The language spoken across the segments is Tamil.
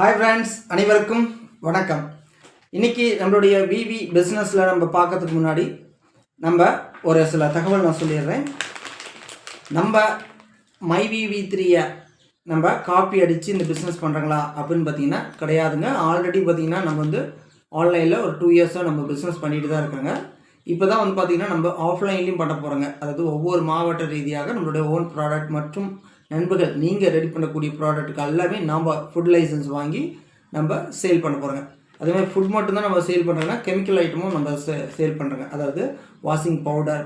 ஹாய் ஃப்ரெண்ட்ஸ் அனைவருக்கும் வணக்கம். இன்னைக்கு நம்மளுடைய விவி பிஸ்னஸில் நம்ம பார்க்கறதுக்கு முன்னாடி நம்ம ஒரு சில தகவல் நான் சொல்லிடுறேன். நம்ம மை விவி த்ரீயை நம்ம காப்பி அடித்து இந்த பிஸ்னஸ் பண்ணுறாங்களா அப்படின்னு பார்த்தீங்கன்னா கிடையாதுங்க. ஆல்ரெடி பார்த்தீங்கன்னா நம்ம வந்து ஆன்லைனில் ஒரு டூ இயர்ஸாக நம்ம பிஸ்னஸ் பண்ணிட்டு தான் இருக்காங்க. இப்போ தான் வந்து பார்த்திங்கன்னா நம்ம ஆஃப்லைன்லேயும் பண்ண போகிறோங்க அதாவது ஒவ்வொரு மாவட்ட ரீதியாக நம்மளுடைய ஓன் ப்ராடக்ட் மற்றும் நண்பர்கள் நீங்கள் ரெடி பண்ணக்கூடிய ப்ராடக்ட்டுக்கு எல்லாமே நம்ம ஃபுட் லைசன்ஸ் வாங்கி நம்ம சேல் பண்ண போகிறோங்க அதேமாதிரி ஃபுட் மட்டும்தான் நம்ம சேல் பண்ணுறோன்னா கெமிக்கல் ஐட்டமும் நம்ம சே சேல் பண்ணுறோங்க அதாவது வாஷிங் பவுடர்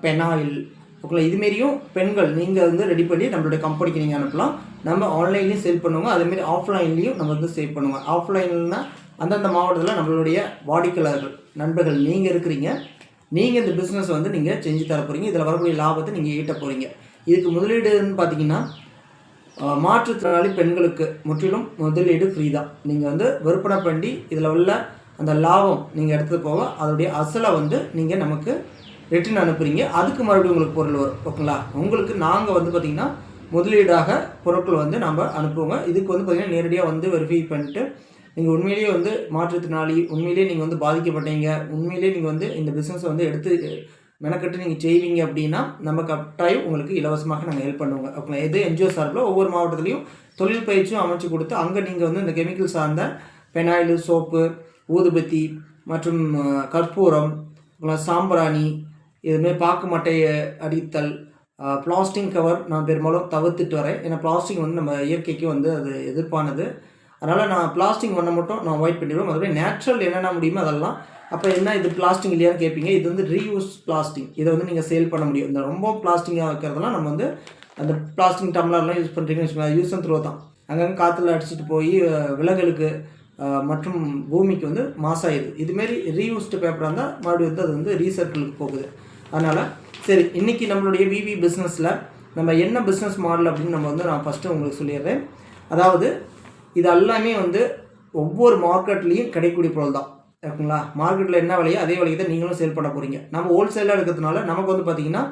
பெனாயில் ஓகே இதுமாரியும் பெண்கள் நீங்கள் வந்து ரெடி பண்ணி நம்மளுடைய கம்பெனிக்கு நீங்கள் அனுப்பலாம். நம்ம ஆன்லைன்லேயும் சேல் பண்ணுவோம் அதேமாரி ஆஃப்லைன்லேயும் நம்ம வந்து சேல் பண்ணுவோம் ஆஃப்லைன்னா அந்தந்த மாவட்டத்தில் நம்மளுடைய வாடிக்கையாளர்கள் நண்பர்கள் நீங்கள் இருக்கிறீங்க. நீங்கள் இந்த பிஸ்னஸ் வந்து நீங்கள் செஞ்சு தர போகிறீங்க இதில் வரக்கூடிய லாபத்தை நீங்கள் ஈட்ட போகிறீங்க இதுக்கு முதலீடுன்னு பார்த்தீங்கன்னா மாற்றுத்திறனாளி பெண்களுக்கு முற்றிலும் முதலீடு ஃப்ரீ தான். நீங்கள் வந்து விற்பனை பண்ணி இதில் உள்ள அந்த லாபம் நீங்கள் எடுத்துகிட்டு போக அதோடைய அசலை வந்து நீங்கள் நமக்கு ரிட்டர்ன் அனுப்புறீங்க. அதுக்கு மறுபடியும் உங்களுக்கு பொருள் வரும். ஓகேங்களா? உங்களுக்கு நாங்கள் வந்து பார்த்திங்கன்னா முதலீடாக பொருட்கள் வந்து நம்ம அனுப்புவோங்க. இதுக்கு வந்து பார்த்திங்கன்னா நேரடியாக வந்து வெரிஃபை பண்ணிட்டு நீங்கள் உண்மையிலேயே வந்து மாற்றுத்திறனாளி உண்மையிலேயே நீங்கள் வந்து பாதிக்கப்பட்டீங்க உண்மையிலேயே நீங்கள் வந்து இந்த பிஸ்னஸை வந்து எடுத்து மெனக்கட்டு நீங்கள் செய்வீங்க அப்படின்னா நம்ம கட்டாயம் உங்களுக்கு இலவசமாக நாங்கள் ஹெல்ப் பண்ணுவோங்க. ஓகேங்களா எது என்ஜிஓ சார்பில் ஒவ்வொரு மாவட்டத்துலையும் தொழில் பயிற்சியும் அமைச்சு கொடுத்து அங்கே நீங்கள் வந்து இந்த கெமிக்கல் சார்ந்த பெனாயில் சோப்பு ஊதுபத்தி மற்றும் கற்பூரம் அப்புறம் சாம்பிராணி இதுமாரி பாக்கு மட்டையை அடித்தல் பிளாஸ்டிக் கவர் நான் பெரும்பாலும் தவிர்த்துட்டு வரேன். ஏன்னா பிளாஸ்டிக் வந்து நம்ம இயற்கைக்கு வந்து அது எதிர்ப்பானது. அதனால் நான் பிளாஸ்டிங் பண்ண மட்டும் நான் அவாய்ட் பண்ணிடுவோம் மறுபடியும் நேச்சுரல் என்னென்ன முடியுமோ அதெல்லாம். அப்போ என்ன இது பிளாஸ்டிங் இல்லையான்னு கேட்பீங்க இது வந்து ரீயூஸ் பிளாஸ்டிங் இதை வந்து நீங்கள் சேல் பண்ண முடியும். இந்த ரொம்ப பிளாஸ்டிங்காக வைக்கிறதுலாம் நம்ம வந்து அந்த பிளாஸ்டிக் டம்ளர்லாம் யூஸ் பண்ணுறீங்கன்னு வச்சுக்கோங்க. யூஸ் அண்ட் த்ரோ தான். அங்கங்கே காற்றுல அடிச்சுட்டு போய் விலங்குகளுக்கு மற்றும் பூமிக்கு வந்து மாசாயிடுது இதுமாரி ரீயூஸ்டு பேப்பராக இருந்தால் மறுபடியும் வந்து அது வந்து ரீசர்க்கிளுக்கு போகுது. அதனால் சரி இன்றைக்கி நம்மளுடைய விவி பிஸ்னஸில் நம்ம என்ன பிஸ்னஸ் மாடல் அப்படின்னு நம்ம வந்து நான் ஃபஸ்ட்டு உங்களுக்கு சொல்லிடுறேன். அதாவது இது எல்லாமே வந்து ஒவ்வொரு மார்க்கெட்லேயும் கிடைக்கக்கூடிய பொருள் தான் ஓகேங்களா மார்க்கெட்டில் என்ன விலையோ அதே விலைக்கு தான் நீங்களும் சேல் பண்ண போகிறீங்க நம்ம ஹோல்சேலாக இருக்கிறதுனால நமக்கு வந்து பார்த்தீங்கன்னா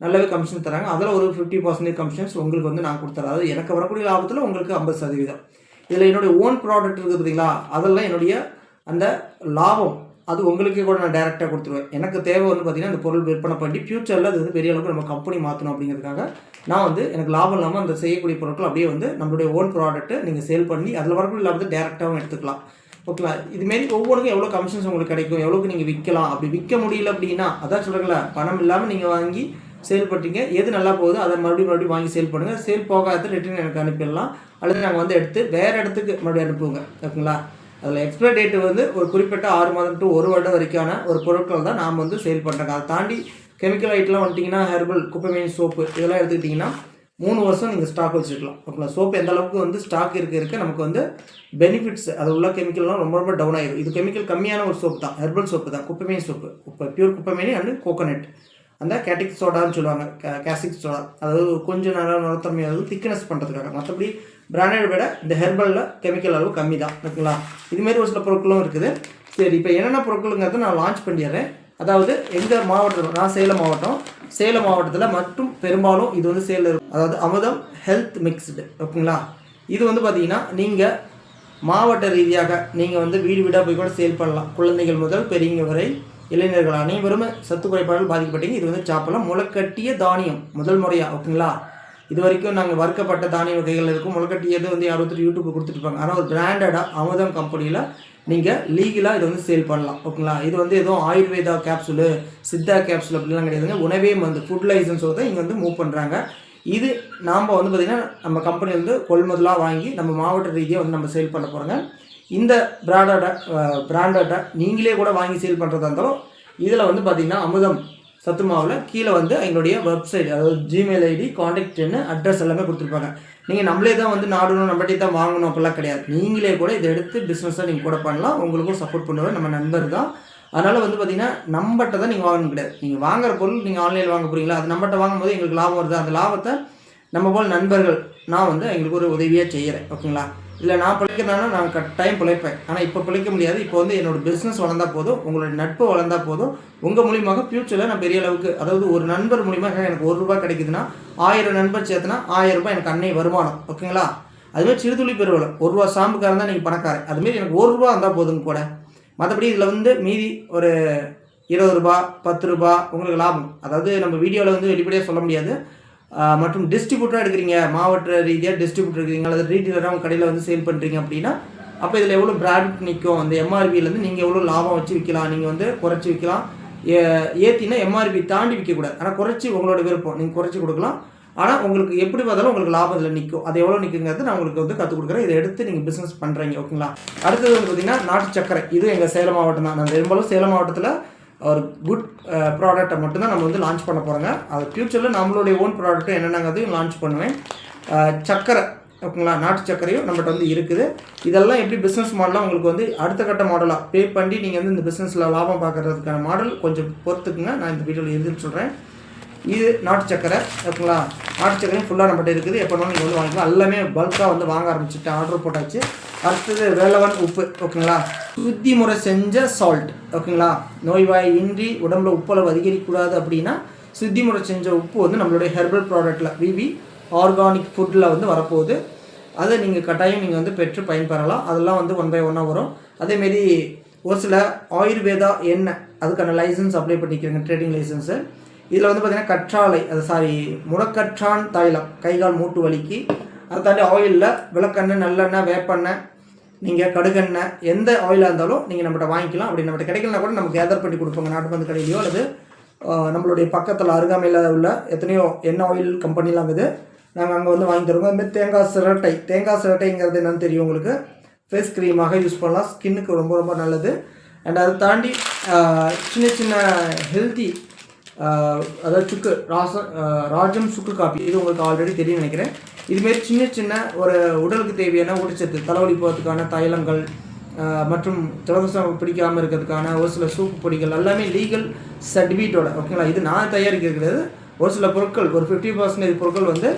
நல்லாவே கமிஷன் தராங்க. அதில் ஒரு ஃபிஃப்டி பர்சன்டேஜ் கமிஷன்ஸ் உங்களுக்கு வந்து நான் கொடுத்துறேன். அதாவது எனக்கு வரக்கூடிய லாபத்தில் உங்களுக்கு ஐம்பது சதவீதம். இதில் என்னுடைய ஓன் ப்ராடக்ட் இருக்குது பார்த்தீங்களா அதெல்லாம் என்னுடைய அந்த லாபம் அது உங்களுக்கே கூட நான் டேரெக்டாக கொடுத்துருவேன். எனக்கு தேவை வந்து பார்த்தீங்கன்னா அந்த பொருள் விற்பனை பண்ணி ஃப்யூச்சரில் அது வந்து பெரிய அளவுக்கு நம்ம கம்பெனி மாற்றணும் அப்படிங்கிறதுக்காக நான் வந்து எனக்கு லாபம் இல்லாமல் அந்த செய்யக்கூடிய பொருட்கள் அப்படியே வந்து நம்மளுடைய ஓன் ப்ராடக்ட்டை நீங்கள் சேல் பண்ணி அதில் வரக்கூடிய லாபத்தை டேரெக்டாகவும் எடுத்துக்கலாம். ஓகேங்களா இதுமாரி ஒவ்வொன்றுக்கும் எவ்வளோ கமிஷன்ஸ் உங்களுக்கு கிடைக்கும்? எவ்வளோக்கு நீங்கள் விற்கலாம்? அப்படி விற்க முடியல அப்படின்னா அதான் சொல்கிறேங்களா பணம் இல்லாமல் நீங்கள் வாங்கி சேல் பண்ணுறீங்க எது நல்லா போகுதோ அதை மறுபடியும் மறுபடியும் வாங்கி சேல் பண்ணுங்கள் சேல் போகாத ரிட்டர்ன் எனக்கு அனுப்பிடலாம். அல்லது நாங்கள் வந்து எடுத்து வேறு இடத்துக்கு மறுபடியும் அனுப்புவோங்க. ஓகேங்களா? அதில் எக்ஸ்பைரி டேட் வந்து ஒரு குறிப்பிட்ட ஆறு மாதம் டு ஒரு வருடம் வரைக்கான ஒரு பொருட்கள் தான் நாம் வந்து சேல் பண்ணுறாங்க அதை தாண்டி கெமிக்கல் ஐட்டெலாம் வந்துட்டிங்கன்னா ஹெர்பல் குப்பைமீன் சோப்பு இதெல்லாம் எடுத்துக்கிட்டிங்கன்னா மூணு வருஷம் நீங்கள் ஸ்டாக் வச்சுக்கலாம் ஓகேங்களா சோப்பு எந்த அளவுக்கு வந்து ஸ்டாக் இருக்க இருக்க நமக்கு வந்து பெனிஃபிட்ஸ் அது உள்ள கெமிக்கல்லாம் ரொம்ப ரொம்ப டவுன் ஆகிடும் இது கெமிக்கல் கம்மியான ஒரு சோப்பு தான் ஹெர்பல் சோப்பு தான் குப்பைமீன் சோப்பு குப்பை பியூர் குப்பைமீன் அண்ட் கோகோனட் அந்த கேட்டிக் சோடான்னு சொல்லுவாங்க கேசிக் சோடா அதாவது கொஞ்சம் நல்லா நிறத்தன்மை திக்னஸ் பண்ணுறதுக்காக மற்றபடி பிராண்டட் விட இந்த ஹெர்பலில் கெமிக்கல் அளவு கம்மி தான் ஓகேங்களா இதுமாரி ஒரு சில பொருட்களும் இருக்குது. சரி இப்போ என்னென்ன பொருட்களுங்கிறத நான் லான்ச் பண்ணிடுறேன். அதாவது எங்கள் மாவட்டம் நான் சேலம் மாவட்டம். சேலம் மாவட்டத்தில் மற்றும் பெரும்பாலும் இது வந்து சேல் அதாவது அமுதம் ஹெல்த் மிக்ஸ்டு ஓகேங்களா? இது வந்து பார்த்திங்கன்னா நீங்கள் மாவட்ட ரீதியாக நீங்கள் வந்து வீடு வீடாக போய் கூட சேல் பண்ணலாம். குழந்தைகள் முதல் பெரியவங்க வரை இளைஞர்கள் அனைவரும் சத்து குறைபாடுகள் பாதிக்கப்பட்டீங்க. இது வந்து சாப்பிடலாம். முளைக்கட்டிய தானியம் முதல் முறையாக ஓகேங்களா? இது வரைக்கும் நாங்கள் வறுக்கப்பட்ட தானிய வகைகள் இருக்கும். முளைக்கட்டியது வந்து யாரோ ஒருத்தர் யூடியூப் கொடுத்துருப்பாங்க ஆனால் ஒரு பிராண்டடாக அமுதம் கம்பெனியில் நீங்கள் லீகலாக இதை வந்து சேல் பண்ணலாம். ஓகேங்களா? இது வந்து எதுவும் ஆயுர்வேதா கேப்சூலு சித்தா கேப்சூல் அப்படிலாம் கிடையாதுங்க உணவே வந்து ஃபுட் லைசன்ஸ் தான் இங்கே வந்து மூவ் பண்ணுறாங்க இது நாம் வந்து பார்த்திங்கன்னா நம்ம கம்பெனி வந்து கொள்முதலாக வாங்கி நம்ம மாவட்ட ரீதியாக வந்து நம்ம சேல் பண்ண போகிறோங்க இந்த பிராண்டட பிராண்டட்டை நீங்களே கூட வாங்கி சேல் பண்ணுறதா இருந்தாலும் இதில் வந்து பார்த்திங்கன்னா அமுதம் சத்து மாவில் கீழே வந்து எங்களுடைய வெப்சைட் அதாவது ஜிமெயில் ஐடி காண்டாக்ட் என்ன அட்ரஸ் எல்லாமே கொடுத்துருப்பாங்க. நீங்கள் நம்மளே தான் வந்து நாடணும் நம்மகிட்டே தான் வாங்கணும் அப்படிலாம் கிடையாது. நீங்களே கூட இதை எடுத்து பிஸ்னஸாக நீங்கள் கூட பண்ணலாம். உங்களுக்கும் சப்போர்ட் பண்ணுவார் நம்ம நண்பர் தான். அதனால் வந்து பார்த்திங்கன்னா நம்மகிட்ட தான் நீங்கள் வாங்கணும் கிடையாது. நீங்கள் வாங்குற பொருள் நீங்கள் ஆன்லைனில் வாங்க போகிறீங்களா அது நம்மகிட்ட வாங்கும்போது எங்களுக்கு லாபம் வருது? அந்த லாபத்தை நம்ம போல் நண்பர்கள் நான் வந்து எங்களுக்கு ஒரு உதவியாக செய்கிறேன் ஓகேங்களா? இல்லை நான் பிழைக்கிறேன்னா நான் கட்டாயம் பிழைப்பேன். ஆனால் இப்போ பிழைக்க முடியாது. இப்போ வந்து என்னோட பிஸ்னஸ் வளர்ந்தா போதும் உங்களோட நட்பு வளர்ந்தா போதும். உங்கள் மூலியமாக ஃப்யூச்சரில் நான் பெரிய அளவுக்கு அதாவது ஒரு நண்பர் மூலியமாக எனக்கு ஒரு ரூபாய் கிடைக்குதுன்னா ஆயிரம் நண்பர் சேர்த்துனா ஆயிரம் ரூபாய் எனக்கு அன்னை வருமானம். ஓகேங்களா? அதுமாதிரி சிறுதுளி பெருவளம் ஒரு ரூபா சாம்புக்காக இருந்தால் நீங்கள் பணக்காரன். அதுமாரி எனக்கு ஒரு ரூபா இருந்தால் போதுங்க கூட. மற்றபடி இதில் வந்து மீதி ஒரு இருபது ரூபா பத்து ரூபா உங்களுக்கு லாபம். அதாவது நம்ம வீடியோவில் வந்து வெளிப்படையாக சொல்ல முடியாது. மற்றும் டிஸ்ட்ரிபியூட்டராக எடுக்கிறீங்க மாவட்ட ரீதியாக டிஸ்ட்ரிபியூட்டர் இருக்கிறீங்க அல்லது ரீட்டெயிலராக உங்கள் கடையில் வந்து சேல் பண்ணுறீங்க அப்படின்னா அப்போ இதில் எவ்வளோ ப்ராடக்ட் நிற்கும் அந்த எம்ஆர்பியிலேருந்து நீங்கள் எவ்வளோ லாபம் வச்சு விற்கலாம் நீங்கள் வந்து குறைச்சி விற்கலாம் ஏ ஏற்றினா எம்ஆர்பி தாண்டி விற்கக்கூடாது ஆனால் குறைச்சி உங்களோட விருப்பம். நீங்கள் குறைச்சி கொடுக்கலாம். ஆனால் உங்களுக்கு எப்படி பார்த்தாலும் உங்களுக்கு லாபம் இதில் நிற்கும் அது எவ்வளோ நிற்குங்கிறது நான் உங்களுக்கு வந்து கற்றுக் கொடுக்குறேன். இதை எடுத்து நீங்கள் பிஸ்னஸ் பண்ணுறீங்க ஓகேங்களா அடுத்தது வந்து பார்த்தீங்கன்னா நாட்டு சக்கரை இது எங்கள் சேலம் மாவட்டம் தான். நான் பெரும்பாலும் சேலம் மாவட்டத்தில் ஒரு குட் ப்ராடக்ட்டை uh, மட்டும்தான் நம்ம வந்து லான்ச் பண்ண போகிறோங்க அது ஃப்யூச்சரில் நம்மளுடைய ஓன் ப்ராடக்ட்டு என்னென்னங்கிறதையும் லான்ச் பண்ணுவேன். சக்கரை ஓகேங்களா? நாட்டு சர்க்கரையும் நம்மகிட்ட வந்து இருக்குது. இதெல்லாம் எப்படி பிஸ்னஸ் மாடலாக உங்களுக்கு வந்து அடுத்த கட்ட மாடலாக பே பண்ணி நீங்கள் வந்து இந்த பிஸ்னஸில் லாபம் பார்க்கறதுக்கான மாடல் கொஞ்சம் பொறுத்துக்குங்க. நான் இந்த வீடியோவில் இருக்குன்னு சொல்கிறேன் இது நாட்டு சக்கரை ஓகேங்களா? நாட்டு சக்கரையும் ஃபுல்லாக நம்மகிட்ட இருக்குது. எப்போ வேணாலும் நீங்கள் வந்து வாங்கிக்கலாம். எல்லாமே பல்காக வந்து வாங்க ஆரம்பிச்சுட்டேன். ஆர்டர் போட்டாச்சு. அடுத்தது வேலவன் உப்பு ஓகேங்களா? சுத்தி முறை செஞ்ச சால்ட் ஓகேங்களா? நோய்வாய் இன்றி உடம்புல உப்பளவு அதிகரிக்கக்கூடாது அப்படின்னா சுத்தி முறை செஞ்ச உப்பு வந்து நம்மளுடைய ஹெர்பல் ப்ராடக்ட்டில் விவி ஆர்கானிக் ஃபுட்டில் வந்து வரப்போகுது. அதை நீங்கள் கட்டாயம் நீங்கள் வந்து பெற்று பயன்பெறலாம். அதெல்லாம் வந்து ஒன் பை ஒன்னாக வரும். அதேமாரி ஒரு சில ஆயுர்வேதா எண்ணெய் அதுக்கான லைசன்ஸ் அப்ளை பண்ணிக்கிறேங்க ட்ரேடிங் லைசன்ஸு இதில் வந்து பார்த்தீங்கன்னா கற்றாழை அது சாரி முடக்கற்றான் தைலம் கைகால் மூட்டு வலிக்கு. அதை தாண்டி ஆயிலில் விளக்கெண்ணெய் நல்லெண்ணெய் வேப்பெண்ணெய் நீங்கள் கடுகெண்ணெய் எந்த ஆயிலாக இருந்தாலும் நீங்கள் நம்மகிட்ட வாங்கிக்கலாம். அப்படி நம்மகிட்ட கிடைக்கலனா கூட நம்ம கேதர் பண்ணி கொடுப்போங்க நாட்டு மருந்து கடையிலையோ அல்லது நம்மளுடைய பக்கத்தில் அருகாமையில் உள்ள எத்தனையோ எண்ணெய் ஆயில் கம்பெனிலாம் இது நாங்கள் அங்கே வந்து வாங்கி தருவோம். அதுமாதிரி தேங்காய் சிரட்டை தேங்காய் சிரட்டைங்கிறது என்னென்னு தெரியும் உங்களுக்கு. ஃபேஸ் க்ரீமாக யூஸ் பண்ணலாம். ஸ்கின்னுக்கு ரொம்ப ரொம்ப நல்லது. அண்ட் அதை தாண்டி சின்ன சின்ன ஹெல்த்தி அதாவது சுக்கு ராச ராஜம் சுக்கு காப்பி. இது உங்களுக்கு ஆல்ரெடி தெரியும் நினைக்கிறேன். இதுமாரி சின்ன சின்ன ஒரு உடலுக்கு தேவையான ஊட்டச்சத்து தலைவலி போகிறதுக்கான தைலங்கள் மற்றும் ஜலதோஷம் பிடிக்காமல் இருக்கிறதுக்கான ஒரு சில சூப்பு பொடிகள் எல்லாமே லீகல் சர்டிஃபிகேட்டோட ஓகேங்களா இது நான் தயாரிக்கிறது ஒரு சில பொருட்கள் ஒரு ஃபிஃப்டி பர்சன்டேஜ் பொருட்கள் வந்து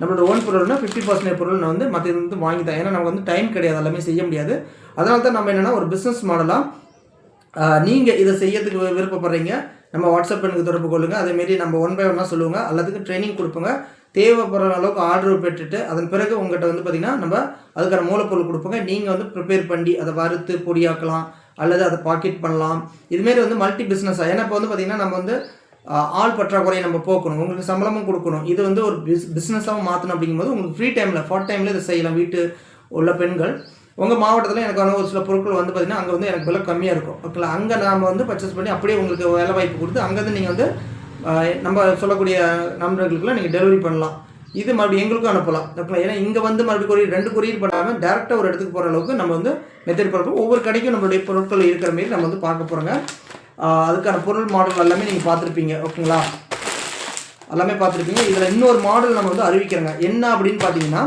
நம்மளோட ஓன் பொருள்னா ஃபிஃப்டி பர்சன்டேஜ் பொருள் நான் வந்து மற்ற வந்து வாங்கி தான் ஏன்னா நமக்கு வந்து டைம் கிடையாது எல்லாமே செய்ய முடியாது. அதனால தான் நம்ம என்னென்னா ஒரு பிஸ்னஸ் மாடலாக நீங்கள் இதை செய்யறதுக்கு வி- விருப்பப்படுறீங்க. நம்ம வாட்ஸ்அப் எனக்கு தொடர்பு கொள்ளுங்கள் அதேமாரி நம்ம ஒன் பை ஒன்னாக சொல்லுவோங்க. அல்லதுக்கு ட்ரைனிங் கொடுப்போங்க. தேவைப்படுற அளவுக்கு ஆர்டர் பெற்றுட்டு அதன் பிறகு உங்கள்கிட்ட வந்து பார்த்திங்கன்னா நம்ம அதுக்கான மூலப்பொருள் கொடுப்போங்க. நீங்கள் வந்து ப்ரிப்பேர் பண்ணி அதை வறுத்து பொடியாக்கலாம் அல்லது அதை பாக்கெட் பண்ணலாம். இதுமாரி வந்து மல்டி பிஸ்னஸாக ஏன்னா இப்போ வந்து பார்த்திங்கன்னா நம்ம வந்து ஆள் பற்றாக்குறையை நம்ம போக்கணும். உங்களுக்கு சம்பளமும் கொடுக்கணும். இது வந்து ஒரு பிஸ் பிஸ்னஸாகவும் மாற்றணும் அப்படிங்கும்போது உங்களுக்கு ஃப்ரீ டைமில் ஃபார்ட் டைமில் இதை செய்யலாம். வீட்டு உள்ள பெண்கள். உங்கள் மாவட்டத்தில் எனக்கான ஒரு சில பொருட்கள் வந்து பார்த்திங்கன்னா அங்கே வந்து எனக்கு விலை கம்மியாக இருக்கும். ஓகேங்களா? அங்கே நாம் வந்து பர்ச்சேஸ் பண்ணி அப்படியே உங்களுக்கு வேலை வாய்ப்பு கொடுத்து அங்கேருந்து நீங்கள் வந்து நம்ம சொல்லக்கூடிய நண்பர்களுக்குலாம் நீங்கள் டெலிவரி பண்ணலாம். இது மறுபடியும் எங்களுக்கும் அனுப்பலாம். ஓகேங்களா? ஏன்னா இங்கே வந்து மறுபடியும் கொரியர் ரெண்டு கொரியர் பண்ணாமல் டேரெக்டாக ஒரு இடத்துக்கு போகிற அளவுக்கு நம்ம வந்து மெத்தட் பண்ணுறோம் ஒவ்வொரு கடைக்கும் நம்மளுடைய பொருட்கள் இருக்கிற மாரி நம்ம வந்து பார்க்க போகிறோங்க அதுக்கான பொருள் மாடல் எல்லாமே நீங்கள் பார்த்துருப்பீங்க. ஓகேங்களா? எல்லாமே பார்த்துருப்பீங்க. இதில் இன்னொரு மாடல் நம்ம வந்து அறிவிக்கிறோங்க. என்ன அப்படின்னு பார்த்தீங்கன்னா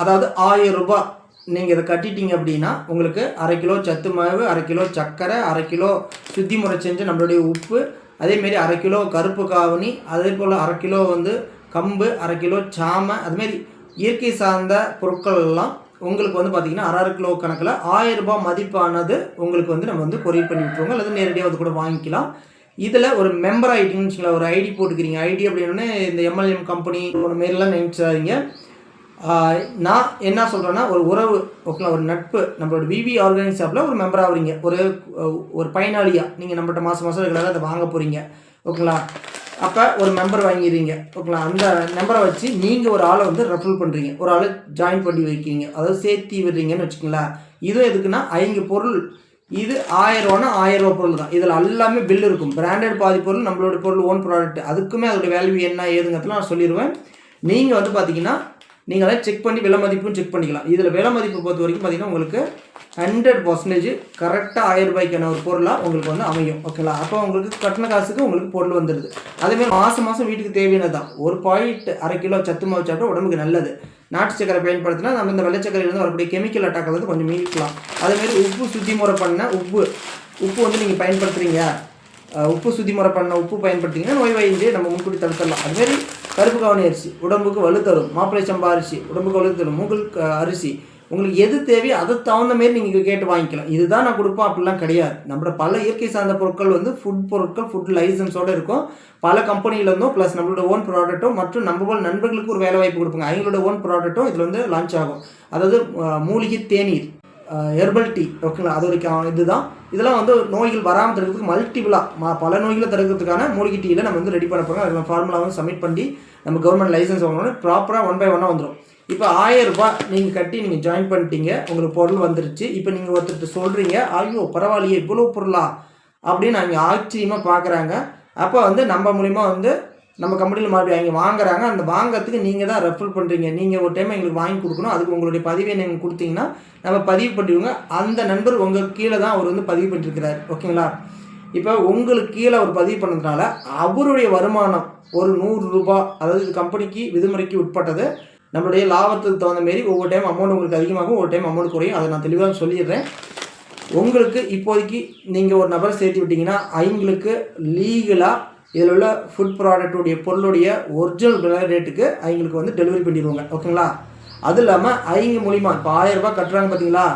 அதாவது ஆயிரம் ரூபாய் நீங்கள் இதை கட்டிட்டீங்க அப்படின்னா உங்களுக்கு அரை கிலோ சத்து மாவு அரை கிலோ சர்க்கரை அரை கிலோ சுத்தி முறை செஞ்ச நம்மளுடைய உப்பு அதேமாரி அரை கிலோ கருப்பு காவணி அதே போல் அரை கிலோ வந்து கம்பு அரை கிலோ சாமை அதுமாரி இயற்கை சார்ந்த பொருட்கள் எல்லாம் உங்களுக்கு வந்து பார்த்திங்கன்னா அரை கிலோ கணக்கில் ஆயிரம் ரூபாய் மதிப்பானது உங்களுக்கு வந்து நம்ம வந்து கொரியர் பண்ணி விட்டுருவோங்க. அல்லது நேரடியாக வந்து கூட வாங்கிக்கலாம். இதில் ஒரு மெம்பர் ஆகிட்டீங்கன்னு வச்சுக்கலாம் ஒரு ஐடி போட்டுக்கிறீங்க. ஐடி அப்படின்னே இந்த எம்எல்எம் கம்பெனி ஒரு மாரிலாம் நினைச்சாதீங்க நான் என்ன சொல்கிறேன்னா ஒரு உறவு ஓகேங்களா ஒரு நட்பு நம்மளோட விவி ஆர்கானிக் ஷாப்பில் ஒரு மெம்பர் ஆகுறீங்க. ஒரு ஒரு பயனாளியாக நீங்கள் நம்மகிட்ட மாதம் மாதம் ரெகுலராக அதை வாங்க போகிறீங்க ஓகேங்களா? அப்போ ஒரு மெம்பர் வாங்கிடுறீங்க ஓகேங்களா? அந்த மெம்பரை வச்சு நீங்கள் ஒரு ஆளை வந்து ரெஃபர் பண்ணுறீங்க ஒரு ஆளை ஜாயின் பண்ணி வைக்கிறீங்க. அதாவது சேர்த்தி விடுறீங்கன்னு வச்சுக்கோங்களேன். இதுவும் எதுக்குன்னா ஐந்து பொருள். இது ஆயிரம் ரூபானா ஆயிரம் ரூபா பொருள் தான். இதில் எல்லாமே பில் இருக்கும். பிராண்டட் பாதி பொருள் நம்மளோட பொருள் ஓன் ப்ராடக்ட் அதுக்குமே அதோடய வேல்யூ என்ன ஏதுங்கிறதுலாம் நான் சொல்லிடுவேன். நீங்கள் வந்து பார்த்தீங்கன்னா நீங்கள் அதை செக் பண்ணி விலை மதிப்பும் செக் பண்ணிக்கலாம். இதில் விலை மதிப்பு பொறுத்த வரைக்கும் பார்த்தீங்கன்னா உங்களுக்கு ஹண்ட்ரட் பர்சன்டேஜ் கரெக்டாக ஆயிரம் ரூபாய்க்கான ஒரு பொருளாக உங்களுக்கு வந்து அமையும். ஓகேங்களா அப்போ உங்களுக்கு கட்டின காசுக்கு உங்களுக்கு பொருள் வந்துடுது. அதேமாதிரி மாதம் மாதம் வீட்டுக்கு தேவையானது தான் ஒரு பாயிண்ட் அரை கிலோ சத்து மாவு சாப்பிட்டா உடம்புக்கு நல்லது. நாட்டு சக்கரை பயன்படுத்தினா நம்ம இந்த வெள்ளச்சக்கரையிலேருந்து வரக்கூடிய கெமிக்கல் அட்டாக் வந்து கொஞ்சம் மீட்கலாம் அதேமாரி உப்பு சுத்தி முறை பண்ண உப்பு. உப்பு வந்து நீங்கள் பயன்படுத்துகிறீங்க உப்பு சுத்தி முறை பண்ண உப்பு பயன்படுத்திங்கன்னா நோய் வாயின்றி நம்ம முன்கூட்டி தடுத்துடலாம். அதுமாரி கருப்பு கவனி அரிசி உடம்புக்கு வலு தரும். சம்பா அரிசி உடம்புக்கு வலு தரும். அரிசி. உங்களுக்கு எது தேவையோ அதுக்கு தகுந்த மாரி நீங்கள் கேட்டு வாங்கிக்கலாம். இதுதான் நான் கொடுப்போம். அப்படிலாம் கிடையாது. நம்மளோட பல இயற்கை சார்ந்த பொருட்கள் வந்து ஃபுட் பொருட்கள் ஃபுட் லைசன்ஸோடு இருக்கும். பல கம்பெனியில இருந்தும் ப்ளஸ் நம்மளோட ஓன் ப்ராடக்ட்டும் மற்றும் நம்ம போல் நண்பர்களுக்கு ஒரு வேலை வாய்ப்பு கொடுப்பாங்க. அவங்களோட ஓன் ப்ராடக்ட்டும் இதில் வந்து லான்ச் ஆகும். அதாவது மூலிகை தேநீர். ஹெர்பல் டீ ஓகேங்களா? அது ஒரு இதுதான். இதெல்லாம் வந்து நோய்கள் வராமல் தடுக்கிறதுக்கு மல்டிபிளாக பல நோய்களை தடுக்கிறதுக்கான மூலிகை டீயில் நம்ம வந்து ரெடி பண்ண போகிறோம் அதில் ஃபார்முலா வந்து சப்மிட் பண்ணி நம்ம கவர்மெண்ட் லைசன்ஸ் வாங்கணும் ப்ராப்பராக ஒன் பை ஒன்னாக வந்துடும் இப்போ ஆயிரம் ரூபாய் நீங்கள் கட்டி நீங்கள் ஜாயின் பண்ணிட்டீங்க. உங்களுக்கு பொருள் வந்துருச்சு. இப்போ நீங்கள் ஒருத்தர்கிட்ட சொல்கிறீங்க ஐயோ பரவாயில்லையே இவ்வளோ பொருளா? அப்படின்னு அவங்க ஆச்சரியமாக பார்க்குறாங்க அப்போ வந்து நம்ம மூலிமா வந்து நம்ம கம்பெனியில் மறுபடியும் அவங்க வாங்குறாங்க. அந்த வாங்குறதுக்கு நீங்கள் தான் ரெஃபர் பண்ணுறீங்க நீங்கள் ஒரு டைம் எங்களுக்கு வாங்கி கொடுக்கணும். அதுக்கு உங்களுடைய பதிவை நீங்கள் கொடுத்தீங்கன்னா நம்ம பதிவு பண்ணிடுவோங்க. அந்த நண்பர் உங்கள் கீழே தான் அவர் வந்து பதிவு பண்ணிருக்கிறார். ஓகேங்களா? இப்போ உங்களுக்கு கீழே அவர் பதிவு பண்ணதுனால அவருடைய வருமானம் ஒரு நூறு ரூபாய் அதாவது கம்பெனிக்கு விதிமுறைக்கு உட்பட்டது. நம்மளுடைய லாபத்துக்கு தகுந்த மாரி ஒவ்வொரு டைம் அமௌண்ட் உங்களுக்கு அதிகமாகும். ஒவ்வொரு டைம் அமௌண்ட் குறையும். அதை நான் தெளிவாக சொல்லிடுறேன். உங்களுக்கு இப்போதைக்கு நீங்கள் ஒரு நபரை சேர்த்து விட்டிங்கன்னா அவங்களுக்கு லீகலாக இதில் உள்ள ஃபுட் ப்ராடக்ட்டுடைய பொருளுடைய ஒரிஜினல் விலை ரேட்டுக்கு அவங்களுக்கு வந்து டெலிவரி பண்ணிடுவாங்க. ஓகேங்களா அது இல்லாமல் அவங்க மூலிமா இப்போ ஆயிரரூபா கட்டுறாங்க பார்த்தீங்களா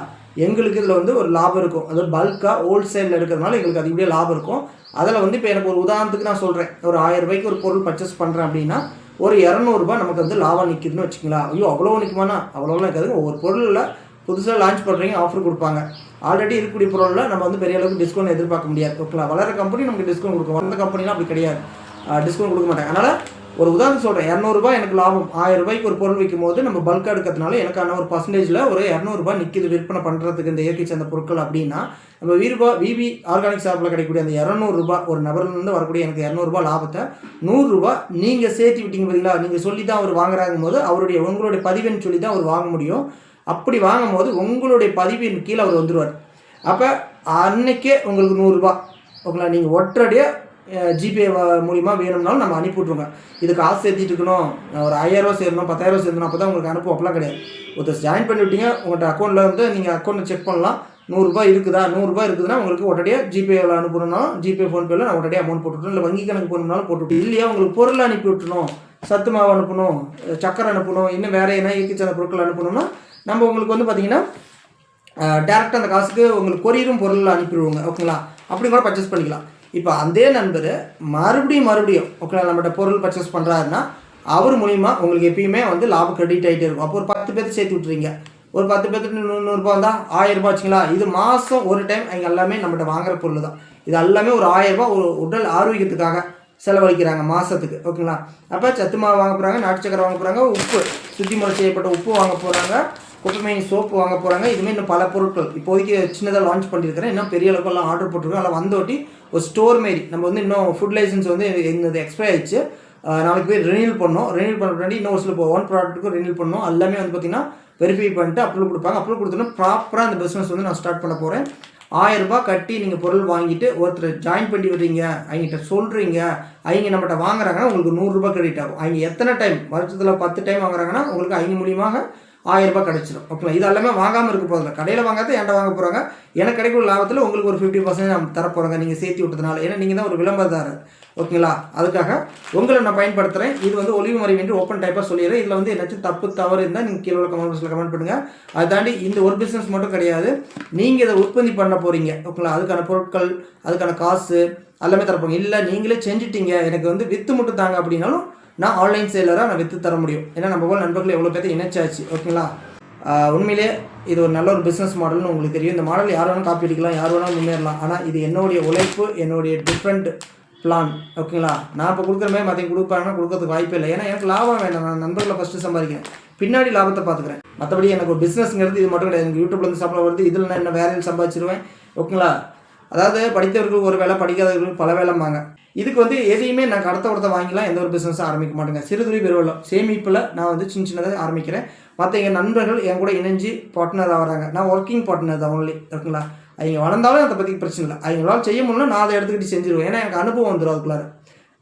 எங்களுக்கு இதில் வந்து ஒரு லாபம் இருக்கும். அது பல்காக ஹோல்சேலில் எடுக்கிறதுனால எங்களுக்கு அதிகப்படியாக லாபம் இருக்கும். அதில் வந்து இப்போ எனக்கு ஒரு உதாரணத்துக்கு நான் சொல்கிறேன் ஒரு ஆயிரம் ரூபாய்க்கு ஒரு பொருள் பர்ச்சேஸ் பண்ணுறேன் அப்படின்னா ஒரு இரநூறுபா நமக்கு வந்து லாபம் நிற்கிதுன்னு வச்சுங்களா ஐயோ அவ்வளோ நிற்குமாண்ணா அவ்வளோலாம் இருக்காது ஒவ்வொரு பொருளில் புதுசாக லான்ச் பண்ணுறீங்க ஆஃபர் கொடுப்பாங்க. ஆல்ரெடி இருக்கக்கூடிய பொருளில் நம்ம வந்து பெரிய அளவுக்கு டிஸ்கவுண்ட் எதிர்பார்க்க முடியாது. ஓகேங்களா? வளர கம்பெனி நமக்கு டிஸ்கவுண்ட் கொடுக்கும் வந்த கம்பெனிலாம் அப்படி கிடையாது. டிஸ்கவுண்ட் கொடுக்க மாட்டாங்க. அதனால் ஒரு உதாரணம் சொல்கிறேன் இரநூறுபா எனக்கு லாபம். ஆயிரம் ரூபாய்க்கு ஒரு பொருள் விற்கும் போது நம்ம பல்காக எடுக்கிறதுனால எனக்கான ஒரு பர்சன்டேஜில் ஒரு இரநூறுபா நிற்கிது விற்பனை பண்ணுறதுக்கு இந்த இயற்கை சேர்ந்த பொருட்கள் அப்படின்னா நம்ம வீரூபா விபி ஆர்கானிக் ஷாப்பில் கிடைக்கக்கூடிய அந்த இரநூறுபா ஒரு நபர்லேருந்து வரக்கூடிய எனக்கு இரநூறுபா லாபத்தை நூறுரூபா நீங்கள் சேர்த்து விட்டீங்க பார்த்தீங்களா நீங்கள் சொல்லி தான் அவர் வாங்குறாங்கும் போது அவருடைய உங்களுடைய பதிவுன்னு சொல்லி தான் அவர் வாங்க முடியும். அப்படி வாங்கும் போது உங்களுடைய பதிவின் கீழே அவர் வந்துடுவார் அப்போ அன்னைக்கே உங்களுக்கு நூறுரூபா. ஓகேங்களா நீங்கள் ஒற்றடியாக ஜிபே மூலிமா வேணும்னாலும் நம்ம அனுப்பி விட்ருவோங்க இது காசு சேர்த்திட்டு இருக்கணும். ஒரு ஆயிரரூவா சேரணும் பத்தாயிரரூவா சேரணும் அப்போ தான் உங்களுக்கு அனுப்புவோம். அப்படிலாம் கிடையாது. ஒருத்தர் ஜாயின் பண்ணி விட்டீங்க உங்கள்கிட்ட அக்கௌண்ட்டில் வந்து நீங்கள் அக்கௌண்ட்டை செக் பண்ணலாம். நூறுரூபா இருக்குதா? நூறுரூபா இருக்குதுன்னா உங்களுக்கு உடனடியாக ஜிபேவில் அனுப்பணும்னாலும் ஜிபே ஃபோன்பேவில் நான் உடனடியாக அமௌண்ட் போட்டுவிட்டோம் இல்லை வங்கி கணக்கு போகணும்னாலும் போட்டுவிட்டு இல்லையா உங்களுக்கு பொருள் அனுப்பி விட்டுணும் சத்து மாவு அனுப்பணும் சக்கரை அனுப்பணும் இன்னும் வேறு என்ன இயற்கைச்சார்ந்த பொருட்கள் அனுப்பணும்னா நம்ம உங்களுக்கு வந்து பார்த்தீங்கன்னா டேரெக்டாக அந்த காசுக்கு உங்களுக்கு கொரியரும் பொருள் அனுப்பிடுவோங்க ஓகேங்களா அப்படி கூட பர்ச்சேஸ் பண்ணிக்கலாம். இப்போ அதே நண்பர் மறுபடியும் மறுபடியும் ஓகேங்களா நம்மகிட்ட பொருள் பர்ச்சேஸ் பண்ணுறாருன்னா அவர் மூலிமா உங்களுக்கு எப்பயுமே வந்து லாபம் கிரெடிட் ஆகிட்டே இருக்கும். அப்போ ஒரு பத்து பேர்த்து சேர்த்து விட்றீங்க ஒரு பத்து பேர்த்து நூறுரூபா வந்தால் ஆயிரம் ரூபாய் வச்சுங்களா? இது மாதம் ஒரு டைம் அவங்க எல்லாமே நம்மகிட்ட வாங்குற பொருள் தான் இது எல்லாமே ஒரு ஆயிரரூபா ஒரு உடல் ஆரோக்கியத்துக்காக செலவழிக்கிறாங்க மாதத்துக்கு ஓகேங்களா அப்போ சத்து மாவு வாங்க போகிறாங்க நாட்டு சக்கரை வாங்க போகிறாங்க உப்பு சுத்தி முறை செய்யப்பட்ட உப்பு வாங்க போகிறாங்க குப்பைமேனி சோப்பு வாங்க போகிறாங்க இதுமாதிரி இன்னும் பல பொருட்கள். இப்போதைக்கு சின்னதாக லான்ச் பண்ணியிருக்கிறேன் இன்னும் பெரிய அளவுக்குலாம் ஆர்டர் போட்டிருக்கோம். அதில் வந்தோட்டி ஒரு ஸ்டோர் மாரி நம்ம வந்து இன்னும் ஃபுட் லைசன்ஸ் வந்து எங்களுக்கு எக்ஸ்பைர் ஆயிடுச்சு. நாளைக்கு போய் ரினியூல் பண்ணோம் ரினியூல் பண்ண முன்னாடி இன்னும் ஒரு சில ஒன் ப்ராடக்ட்டுக்கும் ரினியூல் பண்ணோம் எல்லாமே வந்து பார்த்திங்கன்னா வெரிஃபை பண்ணிட்டு அப்ரூவல் கொடுப்பாங்க. அப்ரூவல் கொடுத்தோன்னா ப்ராப்பராக அந்த பிஸ்னஸ் வந்து நான் ஸ்டார்ட் பண்ண போகிறேன் ஆயிரம் ரூபாய் கட்டி நீங்கள் பொருள் வாங்கிட்டு ஒருத்தர் ஜாயின் பண்ணி விடுறீங்க அவங்ககிட்ட சொல்கிறீங்க அவங்க நம்மகிட்ட வாங்குறாங்கன்னா உங்களுக்கு நூறுரூபா கிரெடிட் ஆகும். அவங்க எத்தனை டைம் வருஷத்தில் பத்து டைம் வாங்குறாங்கன்னா உங்களுக்கு அவங்க மூலியமாக ஆயிரம் ரூபாய் கிடச்சிடும் ஓகேங்களா இது எல்லாமே வாங்காமல் இருக்க போதில்லை கடையில் வாங்காத என்கிட்ட வாங்க போகிறாங்க எனக்கு கிடைக்கிற லாபத்தில் உங்களுக்கு ஒரு ஃபிஃப்டி பர்சன்ட் நம்ம தரப்போகிறாங்க நீங்கள் சேர்த்து விட்டதுனால. ஏன்னா நீங்கள் தான் ஒரு விளம்பரதாரர். ஓகேங்களா? அதுக்காக உங்களை நான் பயன்படுத்துகிறேன் இது வந்து ஒளிவு முறை என்று ஓப்பன் டைப்பாக சொல்லிடுறேன். இதில் வந்து ஏதாச்சும் தப்பு தவறு இருந்தால் நீங்கள் கீழே உள்ள கமெண்ட் பாக்ஸில் கமெண்ட் பண்ணுங்கள் அதை தாண்டி இந்த ஒரு பிஸ்னஸ் மட்டும் கிடையாது. நீங்கள் இதை உற்பத்தி பண்ண போகிறீங்க ஓகேங்களா? அதுக்கான பொருட்கள் அதுக்கான காசு எல்லாமே தரப்போங்க இல்லை நீங்களே செஞ்சுட்டீங்க. எனக்கு வந்து விற்று மட்டும் தாங்க அப்படின்னாலும் நான் ஆன்லைன் சேலராக நான் விற்று தர முடியும். ஏன்னா நம்ம போல் நண்பர்கள் எவ்வளோ பேர்த்து இணைச்சாச்சு. ஓகேங்களா? உண்மையிலே இது ஒரு நல்ல ஒரு பிஸ்னஸ் மாடல்னு உங்களுக்கு தெரியும். இந்த மாடல் யார் வேணாலும் காப்பி அடிக்கலாம் யார் வேணாலும் முன்னேறலாம். ஆனால் இது என்னுடைய உழைப்பு என்னுடைய டிஃப்ரெண்ட் பிளான் ஓகேங்களா நான் இப்போ கொடுக்குற மாதிரி மற்றவங்க கொடுப்பாங்கன்னா கொடுக்கறதுக்கு வாய்ப்பே இல்லை. ஏன்னா எனக்கு லாபம் வேண்டாம். நான் நண்பர்களை ஃபஸ்ட்டு சம்பாதிக்கிறேன். பின்னாடி லாபத்தை பார்த்துக்கிறேன். மற்றபடி எனக்கு ஒரு பிஸ்னஸ்ங்கிறது இது மட்டும் கிடையாது. எனக்கு யூடியூப்லேருந்து சம்பளம் வருது. இதில் நான் என்ன வேலையில் சம்பாதிச்சிருவேன். ஓகேங்களா அதாவது படித்தவர்கள் ஒரு வேலை படிக்காதவர்கள் பல வேலைம்பாங்க இதுக்கு வந்து எதையுமே நான் கடத்த கொடுத்த வாங்கிலாம் எந்த ஒரு பிஸ்னஸும் ஆரம்பிக்க மாட்டேங்க. சிறுதுளி பெருவெல்லாம் சேமிப்பில் நான் வந்து சின்ன சின்னதாக ஆரம்பிக்கிறேன். மற்ற எங்கள் நண்பர்கள் என் கூட இணைஞ்சு பார்ட்னர் ஆகிறாங்க. நான் ஒர்க்கிங் பார்ட்னர் தான் ஒன்லி ஓகேங்களா அவங்க வளர்ந்தாலும் அதை பற்றி பிரச்சனை இல்லை. அவங்களால செய்ய முடியல நான் அதை எடுத்துக்கிட்டு செஞ்சிருவேன். ஏன்னா எனக்கு அனுபவம் வந்துடும் அதுக்குள்ளார.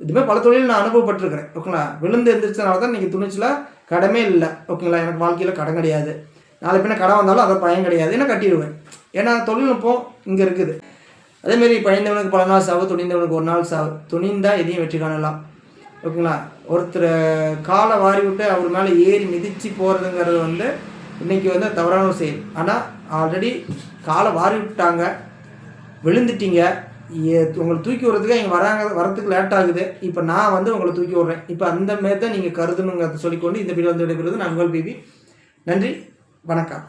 இதுமாதிரி பல தொழில் நான் அனுபவப்பட்டிருக்கிறேன். ஓகேங்களா? விழுந்து எந்திரிச்சனால தான் நீங்கள் துணிச்சில கடமே இல்லை. ஓகேங்களா? எனக்கு வாழ்க்கையில் கடன் கிடையாது. நாளை பின்ன கடன் வந்தாலும் அதை பயம் கிடையாது. ஏன்னா கட்டிடுவேன்? ஏன்னா தொழில்நுட்பம் இங்கே இருக்குது. அதேமாரி பயந்தவனுக்கு பல நாள் சாவு துணிந்தவனுக்கு ஒரு நாள் சாவு. துணிந்தால் எதையும் வெற்றி காணலாம். ஓகேங்களா? ஒருத்தர் காலை வாரி விட்டு அவர் மேலே ஏறி மிதித்து போகிறதுங்கிறது வந்து இன்றைக்கி வந்து தவறான ஒரு செயல். ஆனால் ஆல்ரெடி காலை வாரி விட்டாங்க விழுந்துட்டீங்க. உங்களை தூக்கி விடுறதுக்கு இங்கே வராங்க வரத்துக்கு லேட் ஆகுது. இப்போ நான் வந்து உங்களை தூக்கி விட்றேன். இப்போ அந்த மாரி தான் நீங்கள் கருதணுங்கிறத சொல்லிக்கொண்டு இந்த வீடியோ வந்து விடைபெறுவது. நான் உங்கள் பேபி. நன்றி. வணக்கம்.